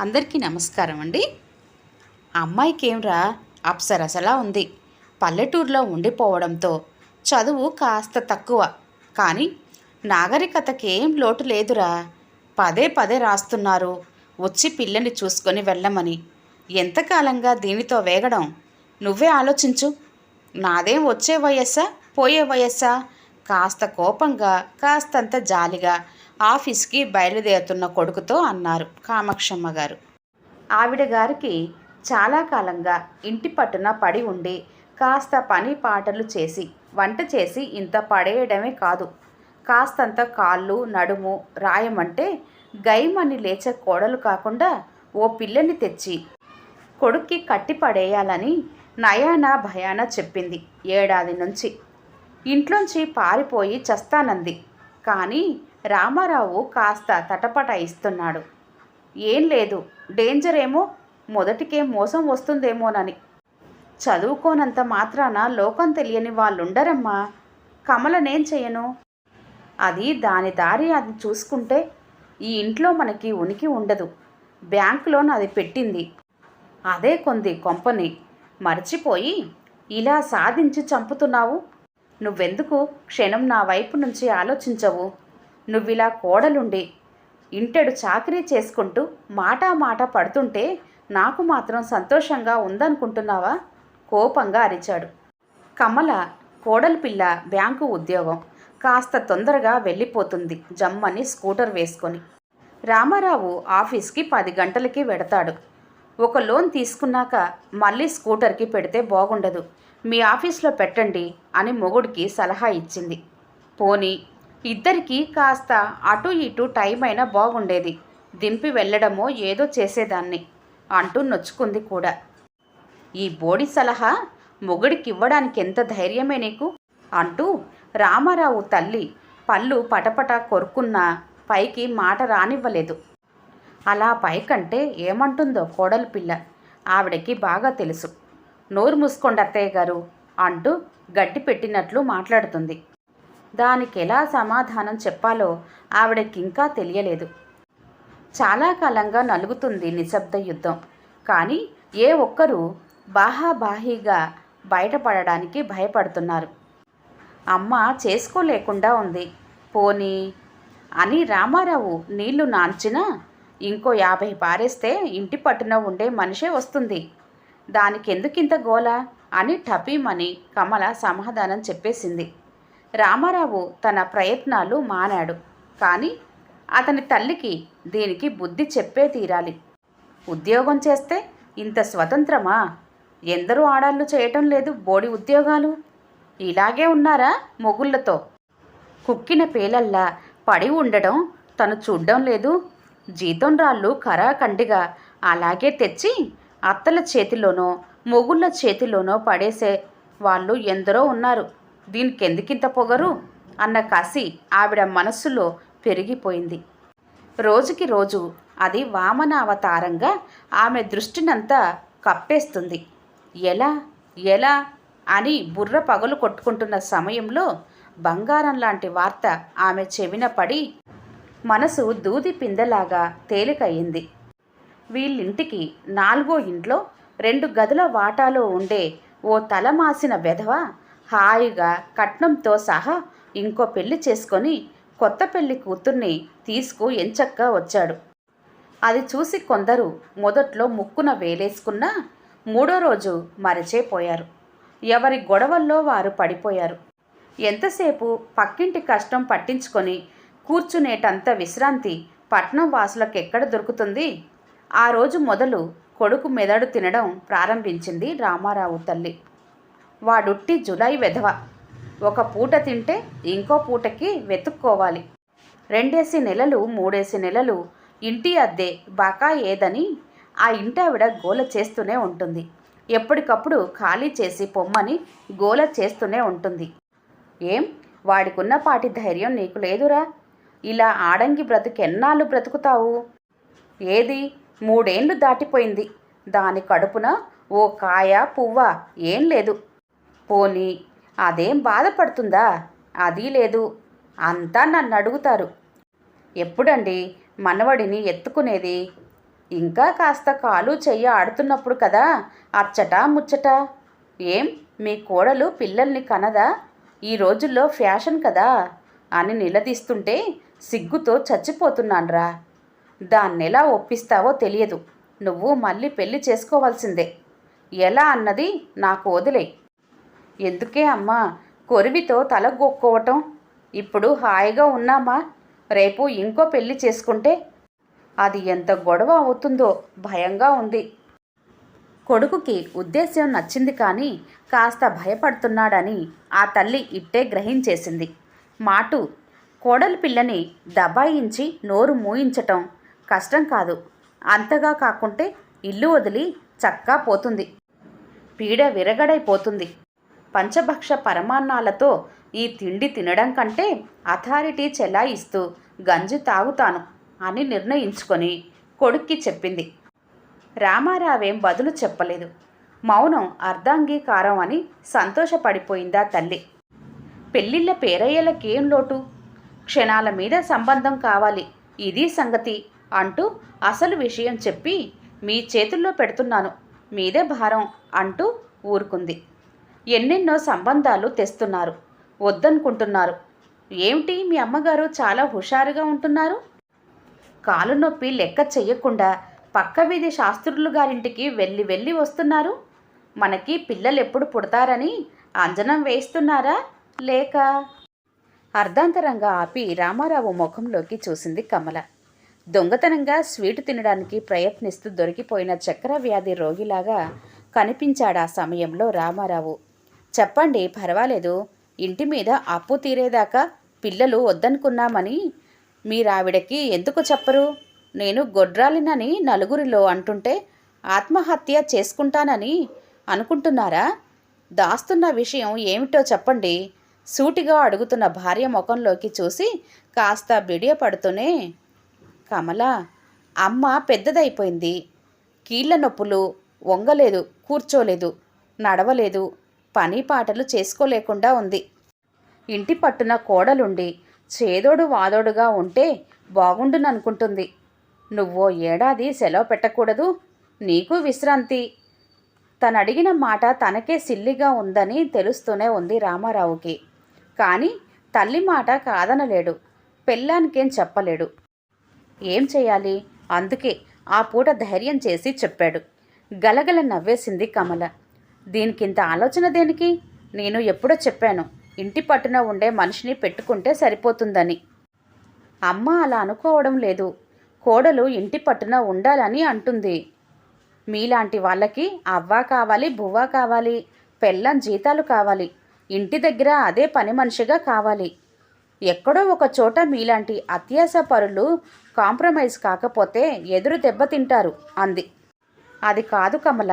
అందరికీ నమస్కారం అండి. అమ్మాయికి ఏమ్రా అప్సరసలా ఉంది. పల్లెటూరులో ఉండిపోవడంతో చదువు కాస్త తక్కువ. కానీ నాగరికతకి ఏం లోటు లేదురా. పదే పదే రాస్తున్నారు. వచ్చి పిల్లని చూసుకొని వెళ్ళమని. ఎంతకాలంగా దీనితో వేగడం? నువ్వే ఆలోచించు. నాదేం వచ్చే వయస్సా పోయే వయస్సా? కాస్త కోపంగా కాస్తంత జాలిగా ఆఫీస్కి బయలుదేరుతున్న కొడుకుతో అన్నారు కామాక్షమ్మ గారు. ఆవిడ గారికి చాలా కాలంగా ఇంటి పట్టున పడి ఉండి కాస్త పని పాటలు చేసి వంట చేసి ఇంత పడేయడమే కాదు. కాస్తంత కాళ్ళు నడుము రాయమంటే గైమని లేచే కోడలు కాకుండా ఓ పిల్లని తెచ్చి కొడుక్కి కట్టి పడేయాలని నయాన భయాన చెప్పింది ఏడాది నుంచి. ఇంట్లోంచి పారిపోయి చస్తానంది. కానీ రామారావు కాస్త తటపట ఇస్తున్నాడు. ఏం లేదు డేంజర్ ఏమో మొదటికే మోసం వస్తుందేమోనని. చదువుకోనంత మాత్రాన లోకం తెలియని వాళ్ళుండరమ్మా. కమలనేం చేయను అది దాని దారి అది చూసుకుంటే ఈ ఇంట్లో మనకి ఉనికి ఉండదు. బ్యాంకులో అది పెట్టింది. అదే కొంది కొంపని. మర్చిపోయి ఇలా సాధించి చంపుతున్నావు? నువ్వెందుకు క్షణం నా వైపు నుంచి ఆలోచించవు? నువ్విలా కోడలుండి ఇంటెడు చాకరీ చేసుకుంటూ మాటా మాట పడుతుంటే నాకు మాత్రం సంతోషంగా ఉందనుకుంటున్నావా? కోపంగా అరిచాడు. కమల కోడలి పిల్ల బ్యాంకు ఉద్యోగం. కాస్త తొందరగా వెళ్ళిపోతుంది జమ్మని స్కూటర్ వేసుకొని. రామారావు ఆఫీస్కి పది గంటలకి వెడతాడు. ఒక లోన్ తీసుకున్నాక మళ్ళీ స్కూటర్కి పెడితే బాగుండదు. మీ ఆఫీస్లో పెట్టండి అని మొగుడికి సలహా ఇచ్చింది. పోనీ ఇద్దరికీ కాస్త అటు ఇటు టైం అయినా బాగుండేది. దింపి వెళ్ళడమో ఏదో చేసేదాన్ని అంటూ నొచ్చుకుంది కూడా. ఈ బోడి సలహా మొగుడికి ఇవ్వడానికి ఎంత ధైర్యమే నీకు? అంటూ రామారావు తల్లి పళ్ళు పటపట కొరుకున్నా పైకి మాట రానివ్వలేదు. అలా పైకంటే ఏమంటుందో కోడలు పిల్ల ఆవిడకి బాగా తెలుసు. నోరు మూసుకోండి అత్తయ్య గారు అంటూ గట్టి పెట్టినట్లు మాట్లాడుతుంది. దానికి ఎలా సమాధానం చెప్పాలో ఆవిడకి ఇంకా తెలియలేదు. చాలా కాలంగా నలుగుతుంది నిశ్శబ్ద యుద్ధం. కానీ ఏ ఒక్కరూ బాహాబాహీగా బయటపడడానికి భయపడుతున్నారు. అమ్మ చేసుకోలేకుండా ఉంది. పోనీ అని రామారావు నీళ్ళు నాంచినా ఇంకో యాభై పారేస్తే ఇంటి పట్టున ఉండే మనిషే వస్తుంది. దానికెందుకింత గోల అని టపీమని కమల సమాధానం చెప్పేసింది. రామారావు తన ప్రయత్నాలు మానాడు. కానీ అతని తల్లికి దీనికి బుద్ధి చెప్పే తీరాలి. ఉద్యోగం చేస్తే ఇంత స్వతంత్రమా? ఎందరూ ఆడాళ్ళు చేయటం లేదు బోడి ఉద్యోగాలు. ఇలాగే ఉన్నారా మొగుళ్ళతో? కుక్కిన పేలల్లా పడి ఉండడం తను చూడ్డం లేదు. జీతం రాళ్ళు కరాఖండిగా అలాగే తెచ్చి అత్తల చేతిలోనో మొగుళ్ళ చేతిలోనో పడేసే వాళ్ళు ఎందరో ఉన్నారు. దీనికి ఎందుకింత పొగరు? అన్న కసి ఆవిడ మనస్సులో పెరిగిపోయింది. రోజుకి రోజు అది వామన అవతారంగా ఆమె దృష్టినంతా కప్పేస్తుంది. ఎలా? ఎలా? అని బుర్ర పగలు కొట్టుకుంటున్న సమయంలో బంగారం లాంటి వార్త ఆమె చెవిన పడి మనసు దూది పిందెలాగా తేలికయ్యింది. వీళ్ళింటికి నాలుగో ఇంట్లో రెండు గదుల వాటాలో ఉండే ఓ తలమాసిన వెధవ హాయిగా కట్నంతో సహా ఇంకో పెళ్ళి చేసుకొని కొత్త పెళ్ళి కూతుర్ని తీసుకు ఎంచక్కా వచ్చాడు. అది చూసి కొందరు మొదట్లో ముక్కున వేలేసుకున్నా మూడో రోజు మరచేపోయారు. ఎవరి గొడవల్లో వారు పడిపోయారు. ఎంతసేపు పక్కింటి కష్టం పట్టించుకొని కూర్చునేటంత విశ్రాంతి పట్నం వాసులకు ఎక్కడ దొరుకుతుంది? ఆ రోజు మొదలు కొడుకు మెదడు తినడం ప్రారంభించింది రామారావు తల్లి. వాడుట్టి జులై వెధవ. ఒక పూట తింటే ఇంకో పూటకి వెతుక్కోవాలి. రెండేసి నెలలు మూడేసి నెలలు ఇంటి అద్దె బాకా ఏదని ఆ ఇంటావిడ గోల చేస్తూనే ఉంటుంది. ఎప్పటికప్పుడు ఖాళీ చేసి పొమ్మని గోల చేస్తూనే ఉంటుంది. ఏం? వాడికున్నపాటి ధైర్యం నీకు లేదురా? ఇలా ఆడంగి బ్రతుకెన్నాళ్ళు బ్రతుకుతావు? ఏది? మూడేండ్లు దాటిపోయింది. దాని కడుపున ఓ కాయ పువ్వ ఏం లేదు. పోనీ అదేం బాధపడుతుందా? అది లేదు. అంతా నన్ను అడుగుతారు ఎప్పుడండి మనవడిని ఎత్తుకునేది? ఇంకా కాస్త కాలు చెయ్య ఆడుతున్నప్పుడు కదా అచ్చట ముచ్చట. ఏం మీ కోడలు పిల్లల్ని కనదా? ఈ రోజుల్లో ఫ్యాషన్ కదా? అని నిలదీస్తుంటే సిగ్గుతో చచ్చిపోతున్నాన్రా. దాన్నెలా ఒప్పిస్తావో తెలియదు. నువ్వు మళ్ళీ పెళ్ళి చేసుకోవాల్సిందే. ఎలా అన్నది నాకు వదిలే ఎందుకే అమ్మా? కొరివితో తల గొక్కోవటం? ఇప్పుడు హాయిగా ఉన్నామా? రేపు ఇంకో పెళ్ళి చేసుకుంటే? అది ఎంత గొడవ అవుతుందో భయంగా ఉంది. కొడుకుకి ఉద్దేశ్యం నచ్చింది కానీ కాస్త భయపడుతున్నాడని ఆ తల్లి ఇట్టే గ్రహించేసింది. మాటు కోడలి పిల్లని దబాయించి నోరు మూయించటం కష్టం కాదు. అంతగా కాకుంటే ఇల్లు వదిలి చక్కా పోతుంది. పీడ విరగడైపోతుంది. పంచభక్ష పరమాన్నాలతో ఈ తిండి తినడం కంటే అథారిటీ చెలాయిస్తూ గంజి తాగుతాను అని నిర్ణయించుకొని కొడుక్కి చెప్పింది. రామారావేం బదులు చెప్పలేదు. మౌనం అర్ధాంగీకారం అని సంతోషపడిపోయిందా తల్లి. పెళ్ళిళ్ళ పేరయ్యలకేం లోటు? క్షణాల మీద సంబంధం కావాలి. ఇది సంగతి అంటూ అసలు విషయం చెప్పి మీ చేతుల్లో పెడుతున్నాను. మీదే భారం అంటూ ఊరుకుంది. ఎన్నెన్నో సంబంధాలు తెస్తున్నారు. వద్దనుకుంటున్నారు. ఏమిటి? మీ అమ్మగారు చాలా హుషారుగా ఉంటున్నారు. కాలు నొప్పి లెక్క చెయ్యకుండా పక్క వీధి శాస్త్రులు గారింటికి వెళ్ళి వెళ్ళి వస్తున్నారు. మనకి పిల్లలు ఎప్పుడు పుడతారని అంజనం వేస్తున్నారా లేక? అర్ధాంతరంగా ఆపి రామారావు ముఖంలోకి చూసింది కమల. దొంగతనంగా స్వీటు తినడానికి ప్రయత్నిస్తూ దొరికిపోయిన చక్కెర వ్యాధి రోగిలాగా కనిపించాడు ఆ సమయంలో రామారావు. చెప్పండి పర్వాలేదు. ఇంటి మీద అప్పు తీరేదాకా పిల్లలు వద్దనుకున్నామని మీరావిడకి ఎందుకు చెప్పరు? నేను గొడ్రాలినని నలుగురిలో అంటుంటే ఆత్మహత్య చేసుకుంటానని అనుకుంటున్నారా? దాస్తున్న విషయం ఏమిటో చెప్పండి. సూటిగా అడుగుతున్న భార్య ముఖంలోకి చూసి కాస్త బిడియపడుతూనే కమల అమ్మ పెద్దదైపోయింది. కీళ్ళ నొప్పులు వంగలేదు కూర్చోలేదు నడవలేదు. పని పాటలు చేసుకోలేకుండా ఉంది. ఇంటి పట్టున కోడలుండి చేదోడు వాదోడుగా ఉంటే బాగుండుననుకుంటుంది. నువ్వో ఏడాది సెలవు పెట్టకూడదు. నీకు విశ్రాంతి. తనడిగిన మాట తనకే సిల్లిగా ఉందని తెలుస్తూనే ఉంది రామారావుకి. కానీ తల్లి మాట కాదనలేడు. పెళ్ళానికేం చెప్పలేడు. ఏం చేయాలి? అందుకే ఆ పూట ధైర్యం చేసి చెప్పాడు. గలగల నవ్వేసింది కమల. దీనికింత ఆలోచన దేనికి? నేను ఎప్పుడో చెప్పాను ఇంటి పట్టున ఉండే మనిషిని పెట్టుకుంటే సరిపోతుందని. అమ్మ అలా అనుకోవడం లేదు. కోడలు ఇంటి పట్టున ఉండాలని అంటుంది. మీలాంటి వాళ్ళకి అవ్వ కావాలి బువ్వ కావాలి పెళ్ళం జీతాలు కావాలి ఇంటి దగ్గర అదే పని మనిషిగా కావాలి. ఎక్కడో ఒక చోట మీలాంటి అత్యాస పరులు కాంప్రమైజ్ కాకపోతే ఎదురు దెబ్బతింటారు అంది. అది కాదు కమల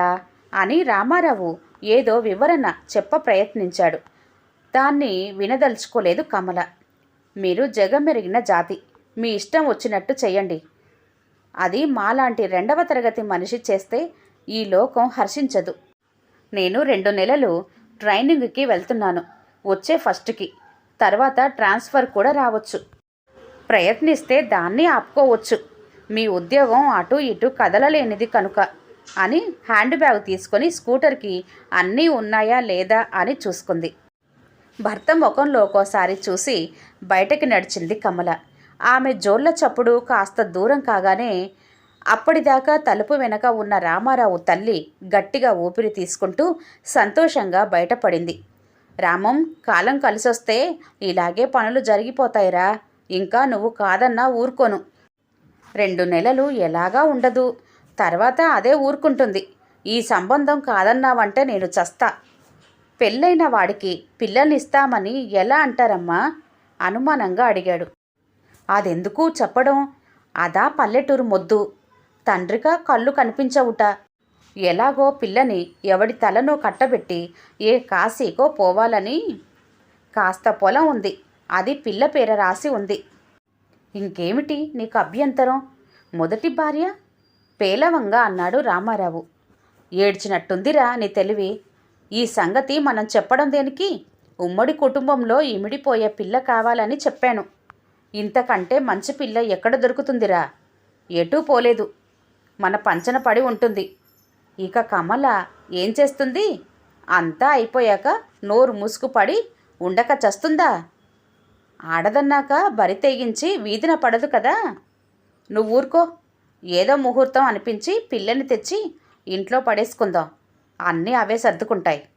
అని రామారావు ఏదో వివరణ చెప్ప ప్రయత్నించాడు. దాన్ని వినదలుచుకోలేదు కమల. మీరు జగమెరిగిన జాతి. మీ ఇష్టం వచ్చినట్టు చెయ్యండి. అది మాలాంటి రెండవ తరగతి మనిషి చేస్తే ఈ లోకం హర్షించదు. నేను రెండు నెలలు ట్రైనింగ్కి వెళ్తున్నాను. వచ్చే ఫస్ట్కి. తర్వాత ట్రాన్స్ఫర్ కూడా రావచ్చు. ప్రయత్నిస్తే దాన్ని ఆపుకోవచ్చు. మీ ఉద్యోగం అటు ఇటు కదలలేనిది కనుక. అని హ్యాండ్ బ్యాగ్ తీసుకొని స్కూటర్కి అన్నీ ఉన్నాయా లేదా అని చూసుకుంది. భర్త ముఖంలో ఒక్కోసారి చూసి బయటకి నడిచింది కమల. ఆమె జోళ్ళ చప్పుడు కాస్త దూరం కాగానే అప్పటిదాకా తలుపు వెనక ఉన్న రామారావు తల్లి గట్టిగా ఊపిరి తీసుకుంటూ సంతోషంగా బయటపడింది. రామం కాలం కలిసొస్తే ఇలాగే పనులు జరిగిపోతాయిరా. ఇంకా నువ్వు కాదన్నా ఊరుకోను. రెండు నెలలు ఎలాగా ఉండదు. తర్వాత అదే ఊరుకుంటుంది. ఈ సంబంధం కాదన్నావంటే నేను చస్తా. పెళ్ళైన వాడికి పిల్లల్నిస్తామని ఎలా అంటారమ్మా? అనుమానంగా అడిగాడు. అదెందుకు చెప్పడం? అదా పల్లెటూరు మొద్దు. తండ్రిగా కళ్ళు కనిపించవుట. ఎలాగో పిల్లని ఎవడి తలను కట్టబెట్టి ఏ కాశీకో పోవాలని కాస్త పొలం ఉంది. అది పిల్ల పేర రాసి ఉంది. ఇంకేమిటి నీకు అభ్యంతరం? మొదటి భార్య? పేలవంగా అన్నాడు రామారావు. ఏడ్చినట్టుందిరా నీ తెలివి. ఈ సంగతి మనం చెప్పడం దేనికి? ఉమ్మడి కుటుంబంలో ఇమిడిపోయే పిల్ల కావాలని చెప్పాను. ఇంతకంటే మంచి పిల్ల ఎక్కడ దొరుకుతుందిరా? ఎటూ పోలేదు. మన పంచన పడి ఉంటుంది. ఇక కమల ఏం చేస్తుంది? అంతా అయిపోయాక నోరు మూసుకుపడి ఉండక చస్తుందా? ఆడదన్నాక బరి తెగించి వీధిన పడదు కదా. నువ్వు ఊరుకో. ఏదో ముహూర్తం అనిపించి పిల్లని తెచ్చి ఇంట్లో పడేసుకుందాం. అన్నీ అవే సర్దుకుంటాయి.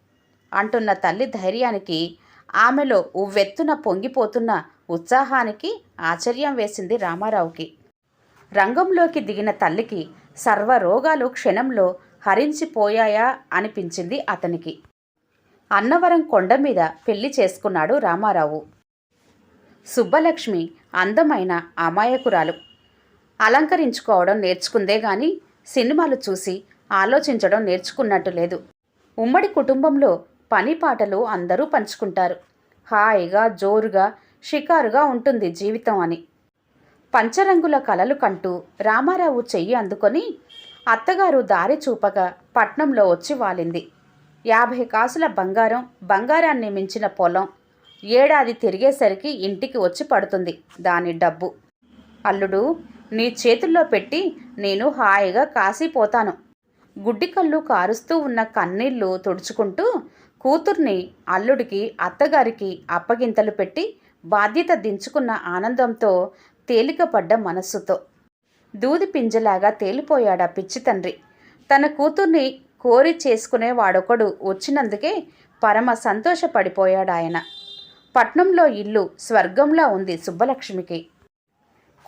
అంటున్న తల్లి ధైర్యానికి ఆమెలో ఉవ్వెత్తున పొంగిపోతున్న ఉత్సాహానికి ఆశ్చర్యం వేసింది రామారావుకి. రంగంలోకి దిగిన తల్లికి సర్వరోగాలు క్షణంలో హరించిపోయాయా అనిపించింది అతనికి. అన్నవరం కొండ మీద పెళ్ళి చేసుకున్నాడు రామారావు. సుబ్బలక్ష్మి అందమైన అమాయకురాలు. అలంకరించుకోవడం నేర్చుకుందే గాని సినిమాలు చూసి ఆలోచించడం నేర్చుకున్నట్టు లేదు. ఉమ్మడి కుటుంబంలో పని పాటలు అందరూ పంచుకుంటారు. హాయిగా జోరుగా షికారుగా ఉంటుంది జీవితం అని. పంచరంగుల కలలు కంటూ రామారావు చెయ్యి అందుకొని అత్తగారు దారి చూపగా పట్నంలో వచ్చి వాలింది. యాభై కాసుల బంగారం బంగారాన్ని మించిన పొలం ఏడాది తిరిగేసరికి ఇంటికి వచ్చి పడుతుంది దాని డబ్బు. అల్లుడు నీ చేతుల్లో పెట్టి నేను హాయిగా కాసిపోతాను. గుడ్డి కళ్ళు కారుస్తూ ఉన్న కన్నీళ్ళు తుడుచుకుంటూ కూతుర్ని అల్లుడికి అత్తగారికి అప్పగింతలు పెట్టి బాధ్యత దించుకున్న ఆనందంతో తేలికపడ్డ మనస్సుతో. దూది పింజలాగా తేలిపోయాడా పిచ్చి తండ్రి. తన కూతుర్ని కోరి చేసుకునే వాడొకడు వచ్చినందుకే పరమ సంతోషపడిపోయాడాయన. పట్నంలో ఇల్లు స్వర్గంలా ఉంది సుబ్బలక్ష్మికి.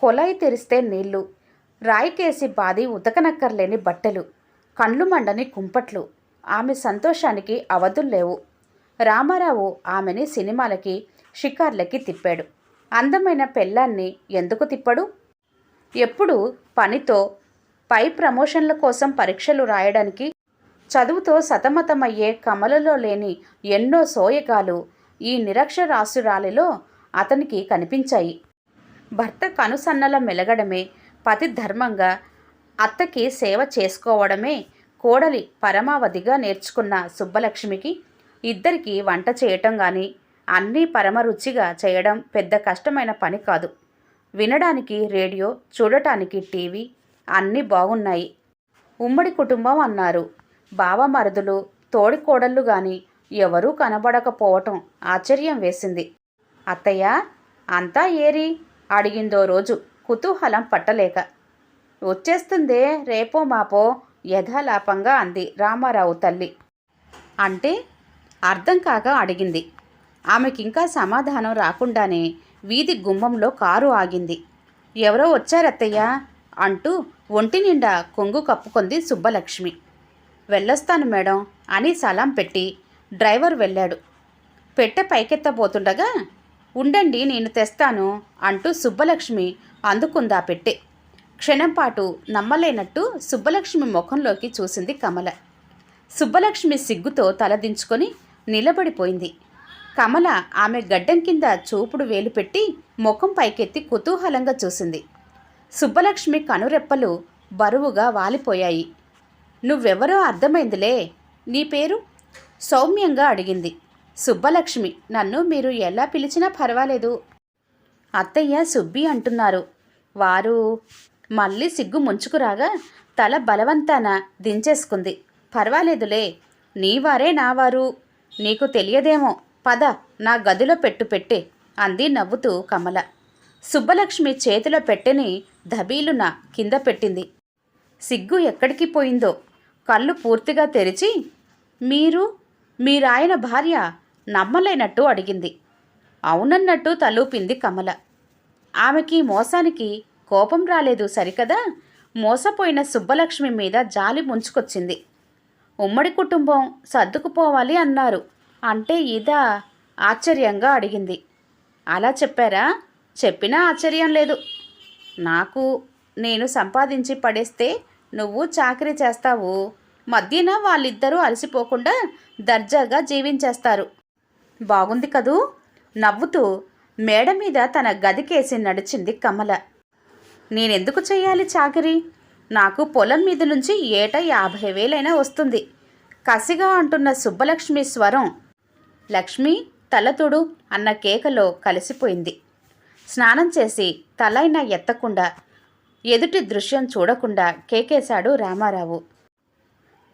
కొలాయి తెరిస్తే నీళ్ళు రాయికేసి బాది ఉతకనక్కర్లేని బట్టలు. కండ్లు మండని కుంపట్లు. ఆమె సంతోషానికి అవధుల్లేవు రామారావు ఆమెని సినిమాలకి షికార్లకి తిప్పాడు. అందమైన పెళ్ళాన్ని ఎందుకు తిప్పడు? ఎప్పుడు పనితో పై ప్రమోషన్ల కోసం పరీక్షలు రాయడానికి? చదువుతో సతమతమయ్యే కమలలో లేని ఎన్నో సోయగాలు ఈ నిరక్షరాస్యురాలిలో అతనికి కనిపించాయి. భర్త కనుసన్నల మెలగడమే పతి ధర్మంగా అత్తకి సేవ చేసుకోవడమే కోడలి పరమావధిగా నేర్చుకున్న సుబ్బలక్ష్మికి ఇద్దరికి వంట చేయటం కానీ అన్నీ పరమ రుచిగా చేయడం పెద్ద కష్టమైన పని కాదు. వినడానికి రేడియో చూడటానికి టీవీ అన్నీ బాగున్నాయి. ఉమ్మడి కుటుంబం అన్నారు. బావమరుదులు తోడికోడళ్ళు కానీ ఎవరూ కనబడకపోవటం ఆశ్చర్యం వేసింది. అత్తయ్య అంతా ఏరి అడిగిందో రోజు కుతూహలం పట్టలేక. వచ్చేస్తుందే రేపో మాపో యథాలాపంగా అంది రామారావు తల్లి. అంటే అర్థం కాక అడిగింది. ఆమెకింకా సమాధానం రాకుండానే వీధి గుమ్మంలో కారు ఆగింది. ఎవరో వచ్చారత్తయ్య అంటూ ఒంటి నిండా కొంగు కప్పుకుంది సుబ్బలక్ష్మి. వెళ్ళొస్తాను మేడం అని సలాం పెట్టి డ్రైవర్ వెళ్ళాడు. పెట్టె పైకెత్తబోతుండగా ఉండండి నేను తెస్తాను అంటూ సుబ్బలక్ష్మి అందుకుందా పెట్టే. క్షణంపాటు నమ్మలేనట్టు సుబ్బలక్ష్మి ముఖంలోకి చూసింది కమల. సుబ్బలక్ష్మి సిగ్గుతో తలదించుకొని నిలబడిపోయింది. కమల ఆమె గడ్డం కింద చూపుడు వేలు పెట్టి ముఖం పైకెత్తి కుతూహలంగా చూసింది. సుబ్బలక్ష్మి కనురెప్పలు బరువుగా వాలిపోయాయి. నువ్వెవరో అర్థమైందిలే. నీ పేరు? సౌమ్యంగా అడిగింది. సుబ్బలక్ష్మి నన్ను మీరు ఎలా పిలిచినా పర్వాలేదు. అత్తయ్య సుబ్బి అంటున్నారు. వారు మళ్ళీ సిగ్గు ముంచుకురాగా తల బలవంతాన దించేసుకుంది. పర్వాలేదులే నీవారే నావారు నీకు తెలియదేమో పద నా గదిలో పెట్టు పెట్టే అంది నవ్వుతూ కమల. సుబ్బలక్ష్మి చేతిలో పెట్టెని ధబీలున కింద పెట్టింది. సిగ్గు ఎక్కడికి పోయిందో కళ్ళు పూర్తిగా తెరిచి మీరు మీరాయన భార్య నమ్మలేనట్టు అడిగింది. అవునన్నట్టు తలూపింది కమల. ఆమెకి మోసానికి కోపం రాలేదు సరికదా? మోసపోయిన సుబ్బలక్ష్మి మీద జాలి ముంచుకొచ్చింది. ఉమ్మడి కుటుంబం సర్దుకుపోవాలి అన్నారు. అంటే ఇదా? ఆశ్చర్యంగా అడిగింది. అలా చెప్పారా? చెప్పినా ఆశ్చర్యం లేదు. నాకు నేను సంపాదించి పడేస్తే నువ్వు చాకరీ చేస్తావు. మధ్యన వాళ్ళిద్దరూ అలసిపోకుండా దర్జాగా జీవించేస్తారు. బాగుంది కదూ? నవ్వుతూ మేడ మీద తన గదికేసి నడిచింది కమల. నేనెందుకు చెయ్యాలి చాకరీ? నాకు పొలం మీద నుంచి ఏటా యాభై వేలైనా వస్తుంది. కసిగా అంటున్న సుబ్బలక్ష్మి స్వరం లక్ష్మి తలతుడు అన్న కేకలో కలిసిపోయింది. స్నానం చేసి తలైనా ఎత్తకుండా ఎదుటి దృశ్యం చూడకుండా కేకేశాడు రామారావు.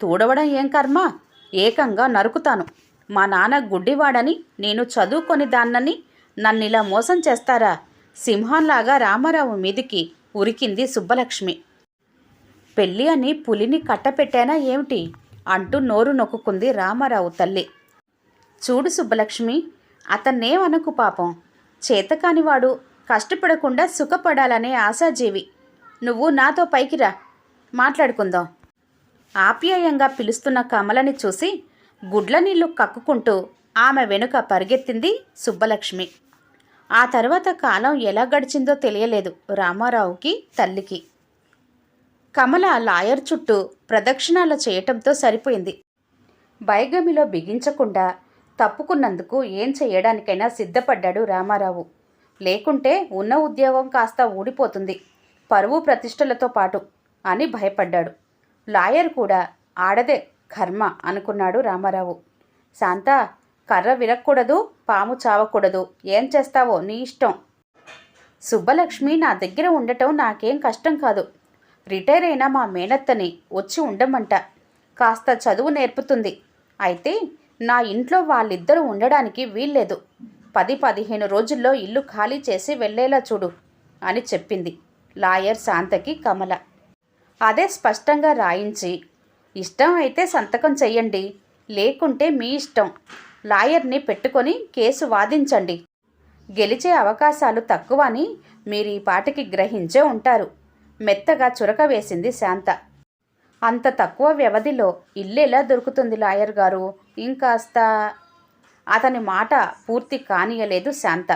తూడవడం ఏం కర్మ? ఏకంగా నరుకుతాను. మా నాన్న గుడ్డివాడని నేను చదువుకొని దాన్నని నన్నిలా మోసం చేస్తారా? సింహంలాగా రామారావు మీదికి ఉరికింది సుబ్బలక్ష్మి. పెళ్ళి అని పులిని కట్టపెట్టానా ఏమిటి? అంటూ నోరు నొక్కుంది రామారావు తల్లి. చూడు సుబ్బలక్ష్మి అతన్నేమనకు పాపం? చేతకానివాడు కష్టపడకుండా సుఖపడాలనే ఆశాజీవి. నువ్వు నాతో పైకిరా మాట్లాడుకుందాం. ఆప్యాయంగా పిలుస్తున్న కమలని చూసి గుడ్ల నీళ్ళు కక్కుకుంటూ ఆమె వెనుక పరిగెత్తింది సుబ్బలక్ష్మి. ఆ తర్వాత కాలం ఎలా గడిచిందో తెలియలేదు రామారావుకి తల్లికి. కమల లాయర్ చుట్టూ ప్రదక్షిణాలు చేయటంతో సరిపోయింది. బైగమిలో బిగించకుండా తప్పుకున్నందుకు ఏం చేయడానికైనా సిద్ధపడ్డాడు రామారావు. లేకుంటే ఉన్న ఉద్యోగం కాస్త ఊడిపోతుంది. పరువు ప్రతిష్టలతో పాటు అని భయపడ్డాడు. లాయర్ కూడా ఆడదే కర్మ అనుకున్నాడు రామారావు. శాంత కర్ర విరక్కూడదు పాము చావకూడదు. ఏం చేస్తావో నీ ఇష్టం. సుబ్బలక్ష్మి నా దగ్గర ఉండటం నాకేం కష్టం కాదు. రిటైర్ అయిన మా మేనత్తని వచ్చి ఉండమంట. కాస్త చదువు నేర్పుతుంది. అయితే నా ఇంట్లో వాళ్ళిద్దరూ ఉండడానికి వీల్లేదు. పది పదిహేను రోజుల్లో ఇల్లు ఖాళీ చేసి వెళ్ళేలా చూడు అని చెప్పింది. లాయర్ శాంతకి కమల. అదే స్పష్టంగా రాయించి ఇష్టం అయితే సంతకం చెయ్యండి లేకుంటే మీ ఇష్టం. లాయర్ని పెట్టుకొని కేసు వాదించండి. గెలిచే అవకాశాలు తక్కువ అని మీరు ఈ పాటికి గ్రహించే ఉంటారు. మెత్తగా చురక వేసింది శాంత. అంత తక్కువ వ్యవధిలో ఇల్లెలా దొరుకుతుంది లాయర్ గారు? ఇంకాస్త అతని మాట పూర్తి కానియలేదు శాంత.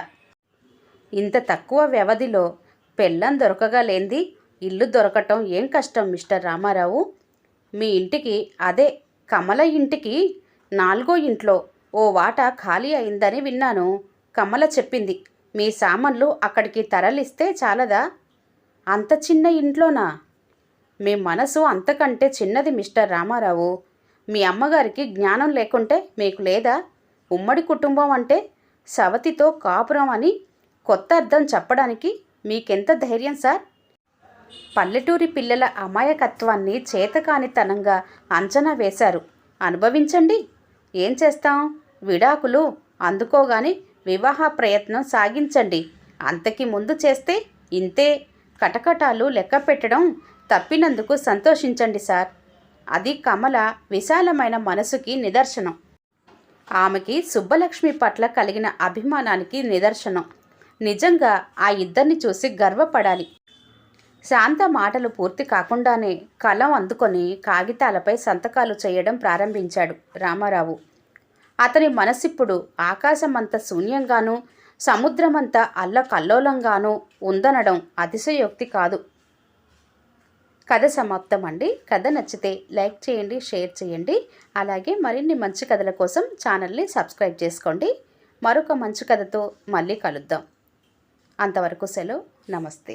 ఇంత తక్కువ వ్యవధిలో పెళ్ళం దొరకగా లేంది ఇల్లు దొరకటం ఏం కష్టం మిస్టర్ రామారావు? మీ ఇంటికి అదే కమల ఇంటికి నాలుగో ఇంట్లో ఓ వాట ఖాళీ అయిందని విన్నాను. కమల చెప్పింది మీ సామాన్లు అక్కడికి తరలిస్తే చాలదా? అంత చిన్న ఇంట్లోనా? మీ మనసు అంతకంటే చిన్నది మిస్టర్ రామారావు. మీ అమ్మగారికి జ్ఞానం లేకుంటే మీకు లేదా? ఉమ్మడి కుటుంబం అంటే సవతితో కాపురం అని కొత్త అర్థం చెప్పడానికి మీకెంత ధైర్యం సార్? పల్లెటూరి పిల్లల అమాయకత్వాన్ని చేతకానితనంగా అంచనా వేశారు. అనుభవించండి. ఏం చేస్తాం? విడాకులు అందుకోగాని వివాహ ప్రయత్నం సాగించండి. అంతకి ముందు చేస్తే ఇంతే. కటకటాలు లెక్క పెట్టడం తప్పినందుకు సంతోషించండి సార్. అది కమల విశాలమైన మనసుకి నిదర్శనం. ఆమెకి సుబ్బలక్ష్మి పట్ల కలిగిన అభిమానానికి నిదర్శనం. నిజంగా ఆ ఇద్దరిని చూసి గర్వపడాలి. శాంత మాటలు పూర్తి కాకుండానే కలం అందుకొని కాగితాలపై సంతకాలు చేయడం ప్రారంభించాడు రామారావు. అతని మనసిప్పుడు ఆకాశమంత శూన్యంగానూ సముద్రమంత అల్లకల్లోలంగానూ ఉందనడం అతిశయోక్తి కాదు. కథ సమాప్తం అండి కథ నచ్చితే లైక్ చేయండి షేర్ చేయండి. అలాగే మరిన్ని మంచి కథల కోసం ఛానల్ని సబ్స్క్రైబ్ చేసుకోండి. మరొక మంచి కథతో మళ్ళీ కలుద్దాం. అంతవరకు సెలవు. నమస్తే.